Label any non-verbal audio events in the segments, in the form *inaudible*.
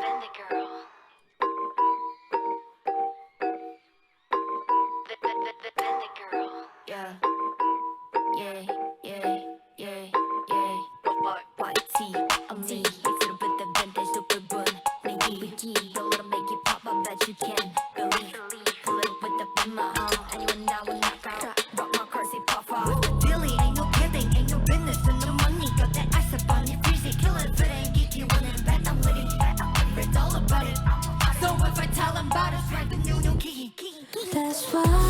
Bend it, girl. Why?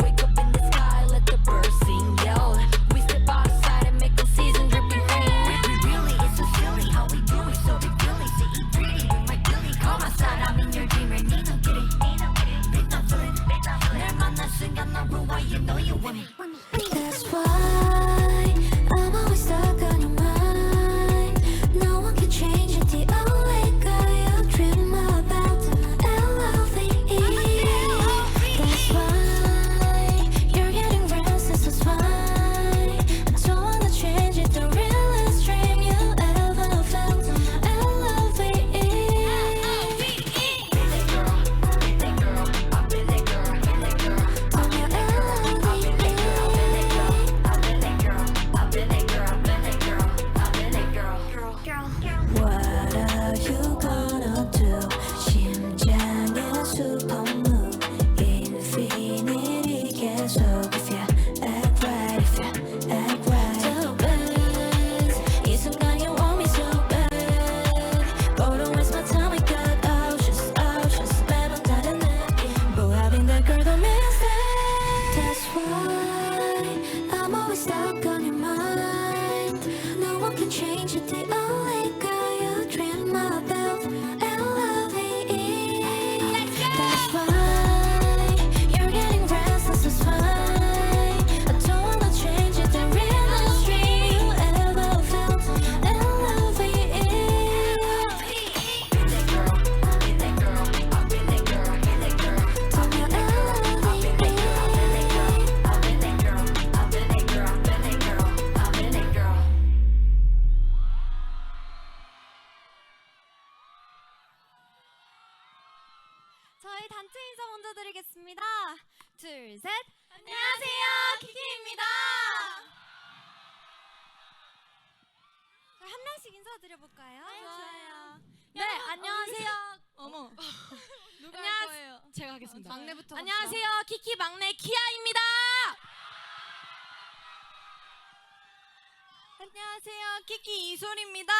안녕하세요. 키키 이솔입니다.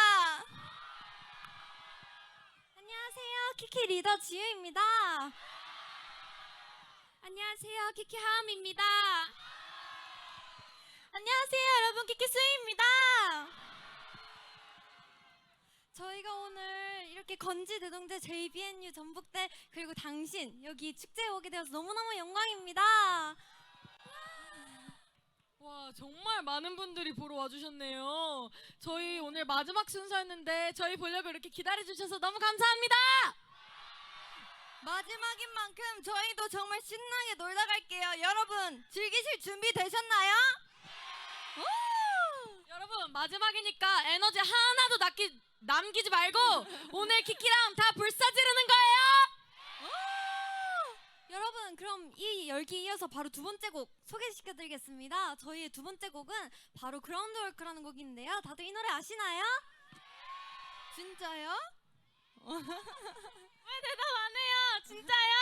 안녕하세요. 키키 리더 지유입니다. 안녕하세요. 키키 하음입니다. 안녕하세요, 여러분. 키키 수희입니다. 저희가 오늘 이렇게 건지 대동대 JBNU 전북대 그리고 당신 여기 축제에 오게 되어서 너무너무 영광입니다. 와 정말 많은 분들이 보러 와주셨네요. 저희 오늘 마지막 순서였는데 저희 보려고 이렇게 기다려 주셔서 너무 감사합니다. 마지막인 만큼 저희도 정말 신나게 놀다 갈게요. 여러분 즐기실 준비 되셨나요? 여러분 마지막이니까 에너지 하나도 남기, 남기지 말고 오늘 키키랑 다 불사지르는 거예요. 여러분 그럼 이 열기 이어서 바로 두 번째 곡 소개시켜드리겠습니다. 저희의 두 번째 곡은 바로 그라운드 월크라는 곡인데요. 다들 이 노래 아시나요? 진짜요? 왜 대답 안 해요? 진짜요?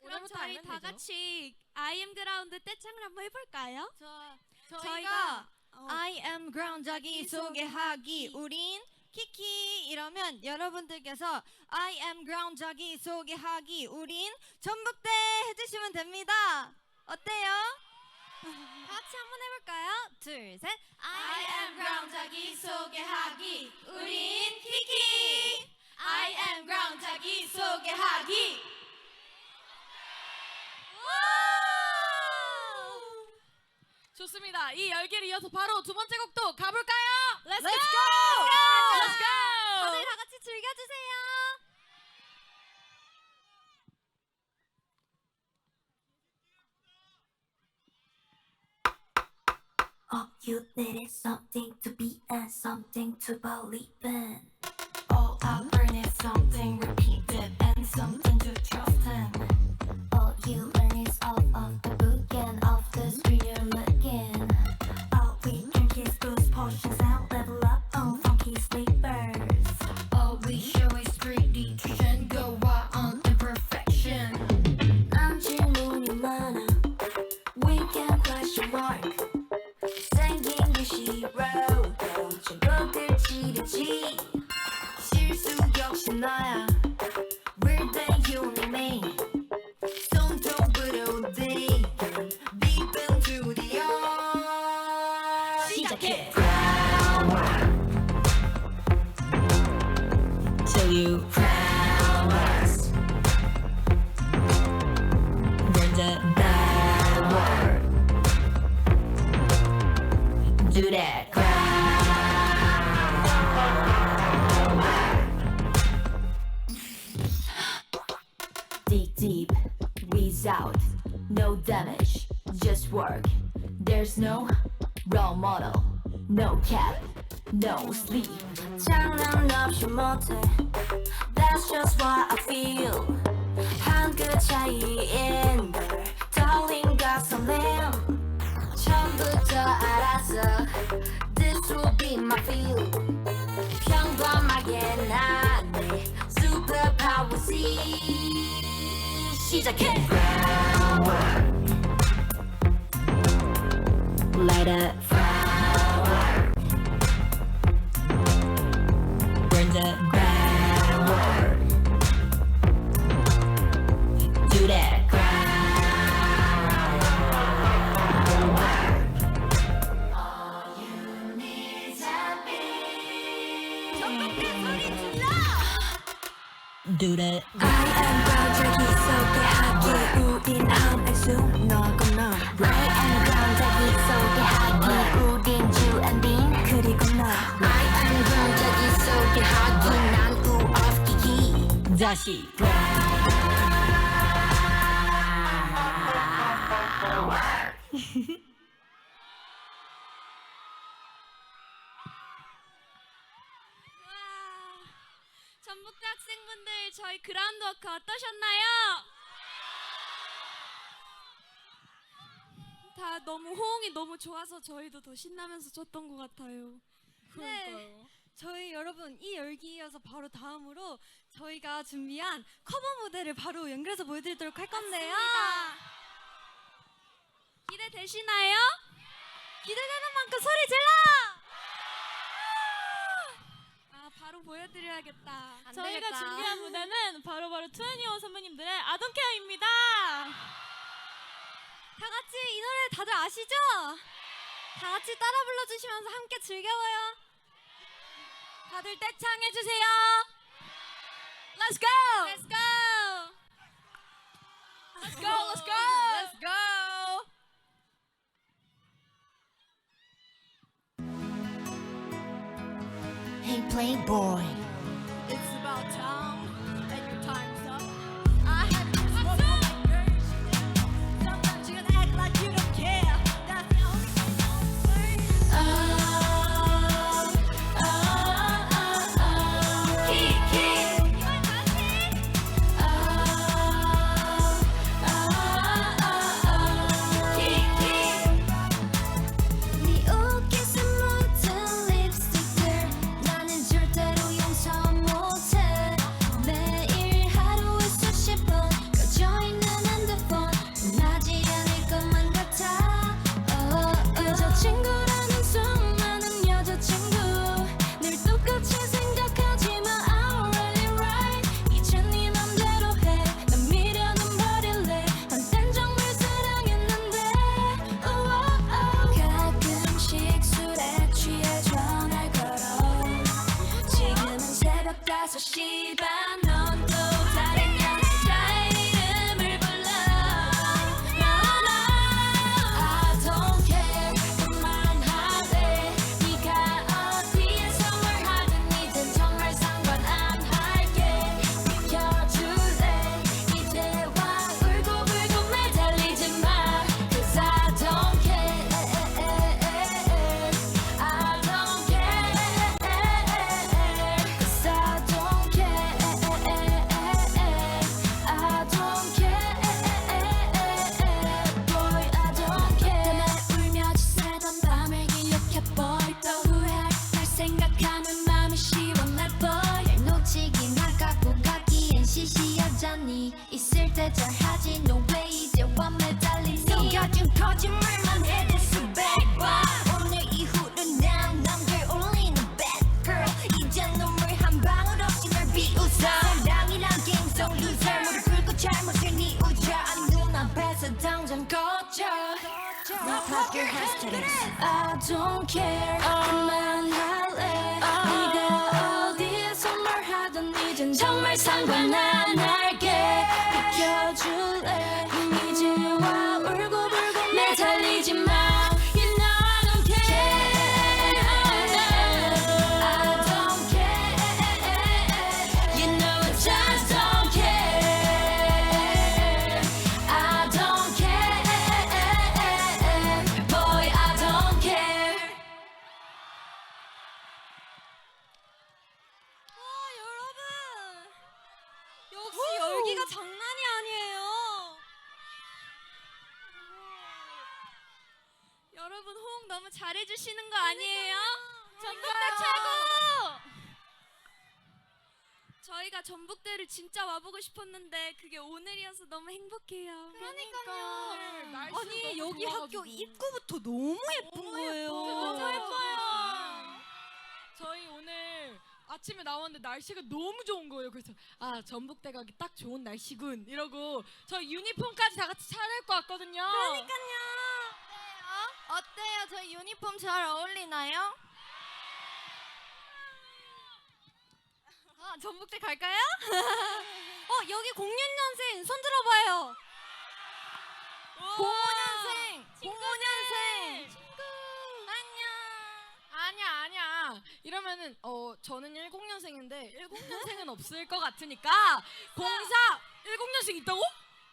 그럼 오늘부터 저희 알면 다 되죠. 같이 I am 그라운드 떼창을 한번 해볼까요? 저, 저희가 I am ground 자기 소개하기 우린 키키 이러면 여러분들께서 I am ground 자기 소개하기 우린 전북대 해주시면 됩니다. 어때요? 다 *laughs* 같이 한번 해볼까요? 둘, 셋. I am ground 자기 소개하기 우린 키키. I am ground 자기 소개하기. 좋습니다. 이 열기를 이어서 바로 두 번째 곡도 가볼까요? Let's, Let's go! go! You need is something to be and something to believe in. All learn is something repeated and something to trust in. All you learn is all of the do that Dig deep, squeeze out, no damage, just work. There's no role model, no cap, no sleep. 장난 없이 못해, that's just what I feel. 한끗 차이인 걸 떨림과 설렘. 처음부터 알았어 This will be my field 평범하게 난내 superpower C 시작해 Light a 전북대 학생분들 저희 그라운드 워크 어떠셨나요? 다 너무 호응이 너무 좋아서 저희도 더 신나면서 췄던 것 같아요. 네, 저희 여러분 이 열기 이어서 바로 다음으로 저희가 준비한 커버 무대를 바로 연결해서 보여드리도록 할 건데요. 기대되시나요? 기대되는 만큼 소리 질러! 아 바로 보여드려야겠다. 안 저희가 되겠다. 준비한 무대는 바로 바로 투애니원 선배님들의 아동케어입니다. 다 같이 이 노래 다들 아시죠? 다 같이 따라 불러주시면서 함께 즐겨봐요. 다들 떼창 해주세요. Let's go. Let's go. Let's go. Let's go. Let's go. Hey playboy 나 pop your hashtags I don't care. 그만할래 네가 어디에서 뭘 하든 이젠 정말 상관 안 할게 비켜줄 여러분 호응 너무 잘해주시는 거 아니에요? 전북대 최고! 저희가 전북대를 진짜 와보고 싶었는데 그게 오늘이어서 너무 행복해요. 그러니까요. 날씨도 아니 너무 여기 좋아가지고. 학교 입구부터 너무 예쁜 거예요. 너무 예뻐요. 저희 오늘 아침에 나왔는데 날씨가 너무 좋은 거예요. 그래서 아 전북대 가기 딱 좋은 날씨군 이러고 저희 유니폼까지 다 같이 차려입고 왔거든요. 그러니까요. 어때요? 저희 유니폼 잘 어울리나요? 아, 전북대 갈까요? *laughs* 어, 여기 06년생 손 들어봐요. 05년생, 05년생. 친구. 안녕. 아니야 아니야 이러면은 어 저는 10년생인데 10년생은 없을 것 같으니까 *laughs* 공사 10년생 있다고?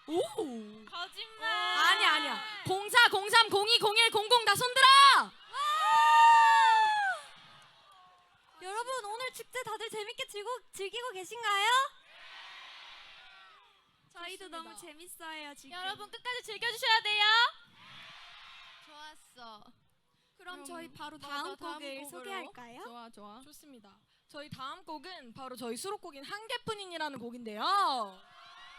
오 거짓말. 아니야 아니야 04 03 02 01 00 다 손들어 여러분 오늘 축제 다들 재밌게 즐고, 즐기고 계신가요? 저희도 좋습니다. 너무 재밌어요 지금. 여러분 끝까지 즐겨주셔야 돼요 좋았어. 그럼 그럼 저희 바로 맞아, 다음 다음 곡을. 소개할까요? 좋아 좋아 좋습니다 저희 다음 곡은 바로 저희 수록곡인 한 개뿐인이라는 곡인데요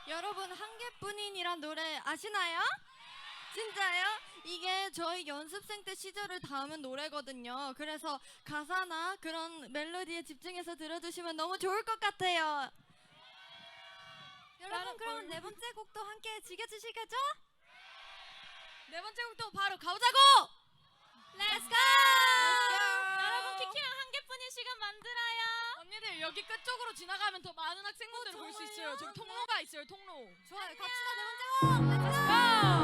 여러분 한 개뿐인이란 노래 아시나요? 진짜요? 이게 저희 연습생 때 시절을 담은 노래거든요. 그래서 가사나 그런 멜로디에 집중해서 들어주시면 너무 좋을 것 같아요. 여러분 그럼 걸- 네 번째 곡도 함께 즐겨주시겠죠? 네 번째 곡도 바로 가보자고 Let's go! 여러분 키키랑 한 개뿐인 시간 만들어요 언니들 여기 끝 쪽으로 지나가면 더 많은 학생분들을 볼 수 있어요 저기 통로가 있어요 통로 좋아요. 갑시다 곡. Let's go!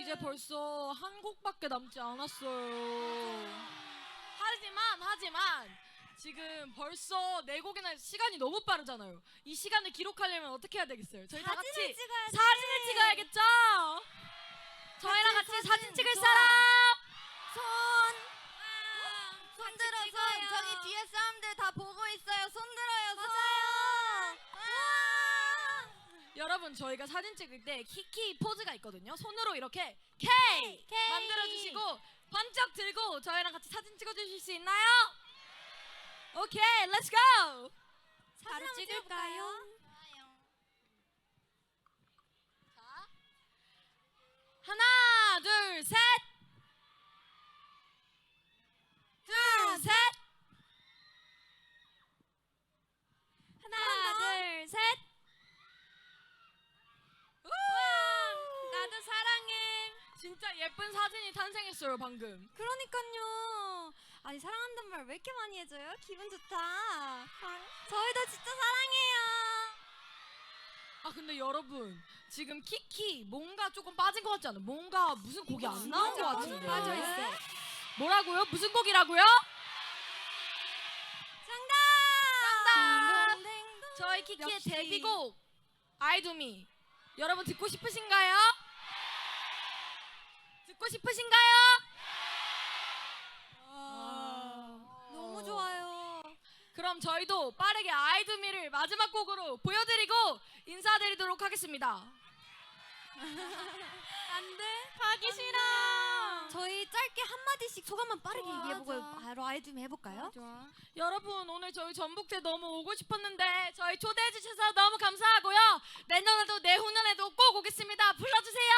이제 벌써 한 곡밖에 남지 않았어요. 하지만 하지만 지금 벌써 네 곡이나 시간이 너무 빠르잖아요. 이 시간을 기록하려면 어떻게 해야 되겠어요? 저희 다 같이 찍어야지. 사진을 찍어야겠죠? 저희랑 같이 사진, 사진, 찍을 좋아. 사람 손. 손 들어 손. 저기 뒤에 사람들 다 보고 있어요. 손. 여러분 저희가 사진 찍을 때 키키 포즈가 있거든요. 손으로 이렇게 K, 만들어 주시고 번쩍 들고 저희랑 같이 사진 찍어 주실 수 있나요? 오케이, 렛츠 고. 바로 찍을까요? 자. 하나, 둘, 셋. 둘, 셋. 하나, 둘, 셋. 나도 사랑해. 진짜 예쁜 사진이 탄생했어요 방금. 그러니까요. 아니 사랑한단 말왜 이렇게 많이 해줘요? 기분 좋다. 저희도 진짜 사랑해요. 아 근데 여러분 지금 키키 뭔가 조금 빠진 것 같지 않아요? 뭔가 무슨 곡이 안 나온 것 같은데. 빠져 있어. 뭐라고요? 무슨 곡이라고요? 정답. 저희 키키의 역시. 데뷔곡 아이두미 여러분 듣고 싶으신가요? 듣고 싶으신가요? 너무 좋아요. 그럼 저희도 빠르게 아이두미를 마지막 곡으로 보여드리고 인사드리도록 하겠습니다. *laughs* 안 돼. 가기 싫어. 저희 짧게 한 마디씩 소감만 빠르게 좋아, 얘기해보고 좋아. 바로 아이둠이 해볼까요? 좋아. 여러분 오늘 저희 전북대 너무 오고 싶었는데 저희 초대해 주셔서 너무 감사하고요. 내년에도 내후년에도 꼭 오겠습니다. 불러주세요.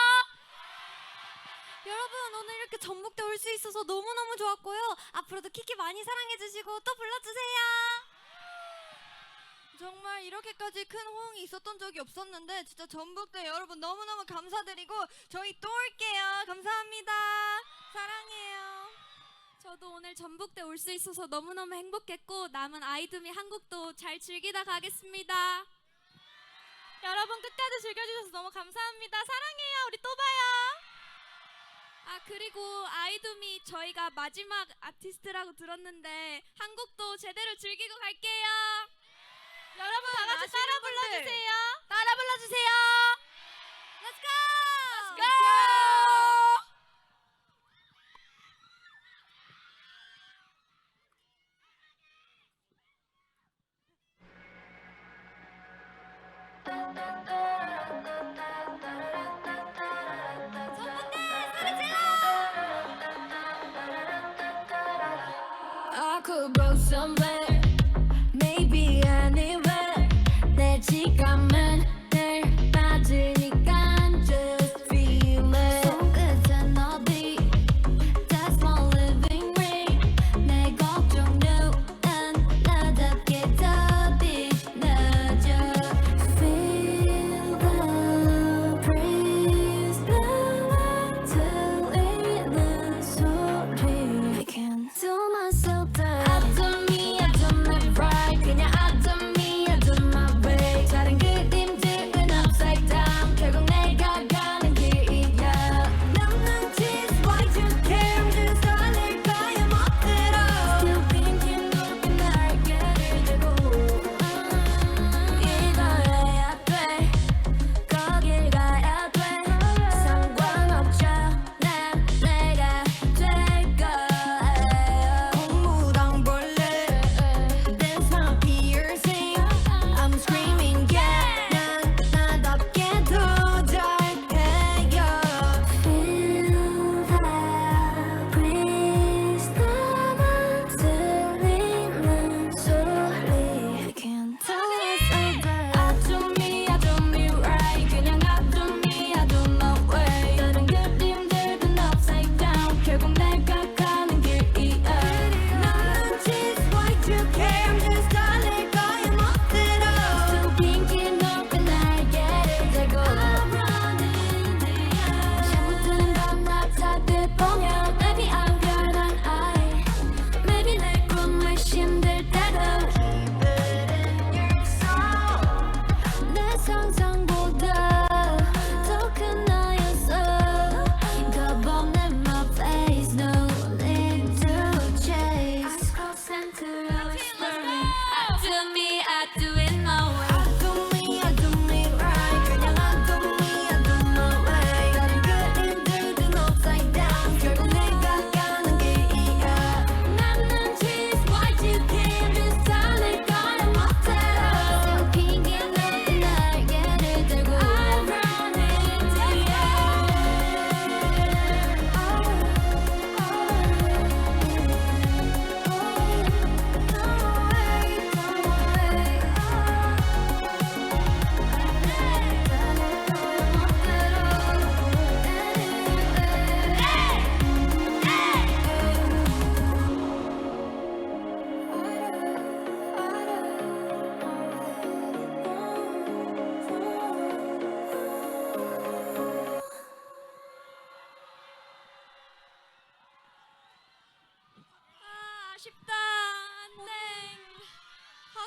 여러분 오늘 이렇게 전북대 올 수 있어서 너무너무 좋았고요. 앞으로도 키키 많이 사랑해주시고 또 불러주세요. 정말 이렇게까지 큰 호응이 있었던 적이 없었는데 진짜 전북대 여러분 너무너무 감사드리고 저희 또 올게요. 감사합니다. 사랑해요. 저도 오늘 전북대 올 수 있어서 너무너무 행복했고 남은 아이둠이 한국도 잘 즐기다 가겠습니다. 여러분 끝까지 즐겨주셔서 너무 감사합니다. 사랑해요. 우리 또 봐요. 아 그리고 아이둠이 저희가 마지막 아티스트라고 들었는데 한국도 제대로 즐기고 갈게요. 여러분 다 같이 따라 불러주세요. 따라 불러주세요. Let's go. Let's go. could blow some.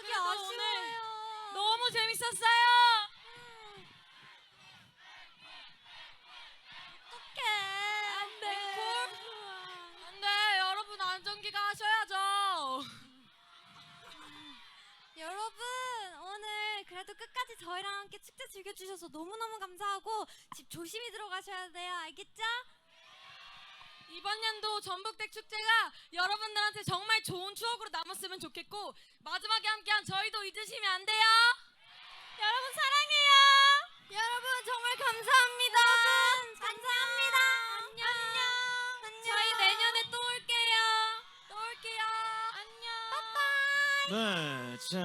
그래도 아쉬워요. 오늘 너무 재밌었어요. 어떡해. 앵콜? 안돼 여러분 안정기가 하셔야죠. 여러분 오늘 그래도 끝까지 저희랑 함께 축제 즐겨주셔서 너무너무 감사하고 집 조심히 들어가셔야 돼요 알겠죠? 이번 연도 전북대 축제가 여러분들한테 정말 좋은 추억으로 남았으면 좋겠고 마지막에 함께한 저희도 잊으시면 안 돼요. 여러분 사랑해요 여러분 정말 감사합니다 감사합니다 안녕 안녕 저희 내년에 또 올게요. 또 올게요. 안녕. 빠빠이 네, 자